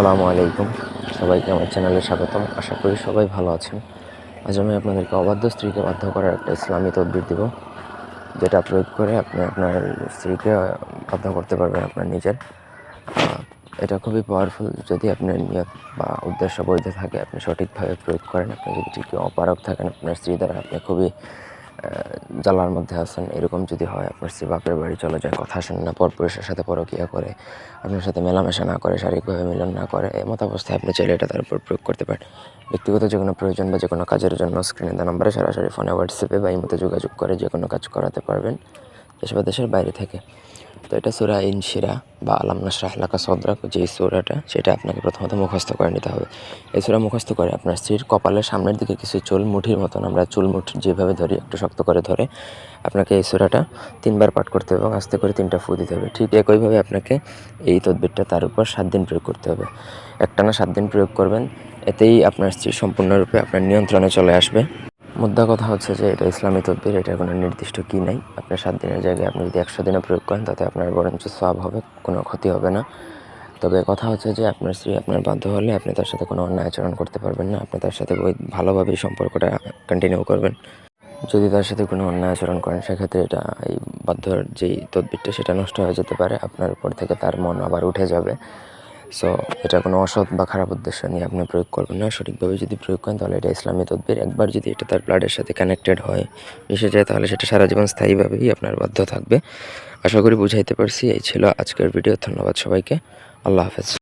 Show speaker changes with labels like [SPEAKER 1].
[SPEAKER 1] আসসালামু আলাইকুম। সবাইকে আমার চ্যানেলে স্বাগতম। আশা করি সবাই ভালো আছেন। আজ আমি আপনাদেরকে অবাধ্য স্ত্রীকে বাধ্য করার একটা ইসলামী তদবির দিব, যেটা প্রয়োগ করে আপনি আপনার স্ত্রীকে বাধ্য করতে পারবেন আপনার নিজের। এটা খুবই পাওয়ারফুল যদি আপনার নিয়ত বা উদ্দেশ্য বৈধ থাকে, আপনি সঠিকভাবে প্রয়োগ করেন, আপনি যদি ঠিকই অপারক থাকেন, আপনার স্ত্রী দ্বারা আপনি খুবই জ্বালার মধ্যে আছেন, এরকম যদি হয়, আপনার স্ত্রী বাপের বাড়ি চলে যায়, কথা আসেন না, পর পুরুষের সাথে পরকিয়া করে, আপনার সাথে মেলামেশা না করে, শারীরিকভাবে মিলন না করে এমত অবস্থায় আপনি চাইলে এটা তার উপর প্রয়োগ করতে পারেন। ব্যক্তিগত যে কোনো প্রয়োজন বা যে কোনো কাজের জন্য স্ক্রিনে দেওয়া নাম্বারে সরাসরি ফোনে হোয়াটসঅ্যাপে বা ইমোতে যোগাযোগ করে যে কোনো কাজ করাতে পারবেন, দেশ বা দেশের বাইরে থেকে। তো এটা সুরা ইনশিরা বা আলাম নাসরাহ লাকা সদরাক যে সুরাটা, সেটা আপনাকে প্রথমত মুখস্থ করে নিতে হবে। এই সুরা মুখস্থ করে আপনার স্ত্রীর কপালের সামনের দিকে কিছু চুল মুঠির মতন, আমরা চুল মুঠি যেভাবে ধরি, একটু শক্ত করে ধরে আপনাকে এই সুরাটা তিনবার পাঠ করতে হবে এবং আস্তে করে তিনটা ফু দিতে হবে। ঠিক একইভাবে আপনাকে এই তদবিরটা তার উপর সাত দিন প্রয়োগ করতে হবে। একটানা সাত দিন প্রয়োগ করবেন, এতেই আপনার স্ত্রী সম্পূর্ণরূপে আপনার নিয়ন্ত্রণে চলে আসবে। মুদ্রা কথা হচ্ছে যে এটা ইসলামী তদবির, এটার কোনো নির্দিষ্ট কী নাই। আপনার সাত দিনের জায়গায় আপনি যদি একশো দিনে প্রয়োগ করেন, তাতে আপনার বরঞ্চ সব হবে, কোনো ক্ষতি হবে না। তবে কথা হচ্ছে যে আপনার স্ত্রী আপনার বাধ্য হলে আপনি তার সাথে কোনো অন্যায় আচরণ করতে পারবেন না। আপনি তার সাথে ওই ভালোভাবেই সম্পর্কটা কন্টিনিউ করবেন। যদি তার সাথে কোনো অন্যায় আচরণ করেন, সেক্ষেত্রে এটা এই বাধ্যর যেই তদবিরটা, সেটা নষ্ট হয়ে যেতে পারে। আপনার উপর থেকে তার মন আবার উঠে যাবে। সো এটা কোনো অসৎ বা খারাপ উদ্দেশ্য নিয়ে আপনি প্রয়োগ করবেন না। সঠিকভাবে যদি প্রয়োগ করেন, তাহলে এটা ইসলামী তদ্বির। একবার যদি এটা তার ব্লাডের সাথে কানেক্টেড হয় যায়, তাহলে সেটা সারা জীবন স্থায়ীভাবেই আপনার বাধ্য থাকবে। আশা করি বুঝাইতে পারছি। এই ছিল আজকের ভিডিও ধন্যবাদ সবাইকে। আল্লাহ হাফেজ।